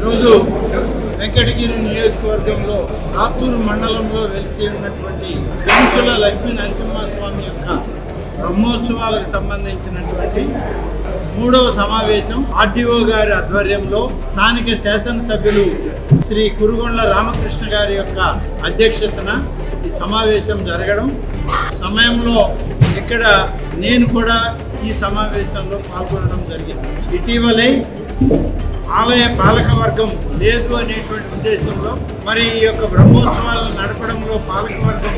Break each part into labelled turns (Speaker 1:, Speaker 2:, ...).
Speaker 1: ఈరోజు వెంకటగిరి నియోజకవర్గంలో రాత్తూరు మండలంలో వెలిసి ఉన్నటువంటి వెంకుల లక్ష్మీ నరసింహస్వామి యొక్క బ్రహ్మోత్సవాలకు సంబంధించినటువంటి మూడవ సమావేశం ఆర్డీఓ గారి ఆధ్వర్యంలో స్థానిక శాసనసభ్యులు శ్రీ కురుగొండ్ల రామకృష్ణ గారి యొక్క అధ్యక్షతన ఈ సమావేశం జరగడం. సమయంలో ఇక్కడ నేను కూడా ఈ సమావేశంలో పాల్గొనడం జరిగింది. ఇటీవలే ఆలయ పాలకవర్గం లేదు అనేటువంటి ఉద్దేశంలో మరి ఈ యొక్క బ్రహ్మోత్సవాలను నడపడంలో పాలకవర్గం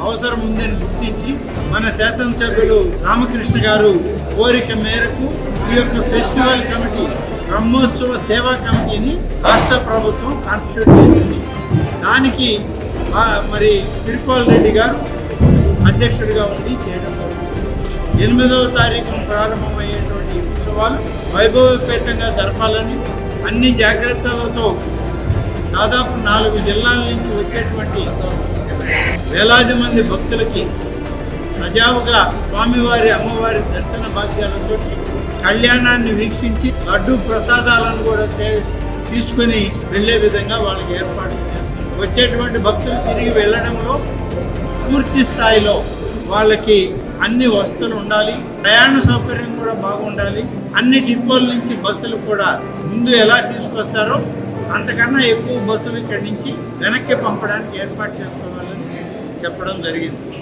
Speaker 1: అవసరం ఉందని గుర్తించి మన శాసనసభ్యులు రామకృష్ణ గారు కోరిక మేరకు ఈ యొక్క ఫెస్టివల్ కమిటీ బ్రహ్మోత్సవ సేవా కమిటీని రాష్ట్ర ప్రభుత్వం కాన్స్టిట్యూట్ చేసింది. దానికి మరి తిరుపాల్ రెడ్డి గారు అధ్యక్షుడిగా ఉండి చేయడం ఎనిమిదవ తారీఖున ప్రారంభమయ్యేటువంటి ఉత్సవాలు వైభవపేతంగా జరపాలని అన్ని జాగ్రత్తలతో దాదాపు నాలుగు జిల్లాల నుంచి వచ్చేటువంటి వేలాది మంది భక్తులకి సజావుగా స్వామివారి అమ్మవారి దర్శన భాగ్యాలతో కళ్యాణాన్ని వీక్షించి లడ్డు ప్రసాదాలను కూడా చే- తీసుకొని వెళ్ళే విధంగా వాళ్ళకి ఏర్పాటు చేస్తారు వచ్చేటువంటి భక్తులు తిరిగి వెళ్ళడంలో పూర్తి స్థాయిలో వాళ్ళకి అన్ని వస్తువులు ఉండాలి ప్రయాణ సౌకర్యం కూడా బాగుండాలి అన్ని డిపోల నుంచి బస్సులు కూడా ముందు ఎలా తీసుకొస్తారో అంతకన్నా ఎక్కువ బస్సులు ఇక్కడి నుంచి వెనక్కి పంపడానికి ఏర్పాటు చేసుకోవాలని చెప్పడం జరిగింది.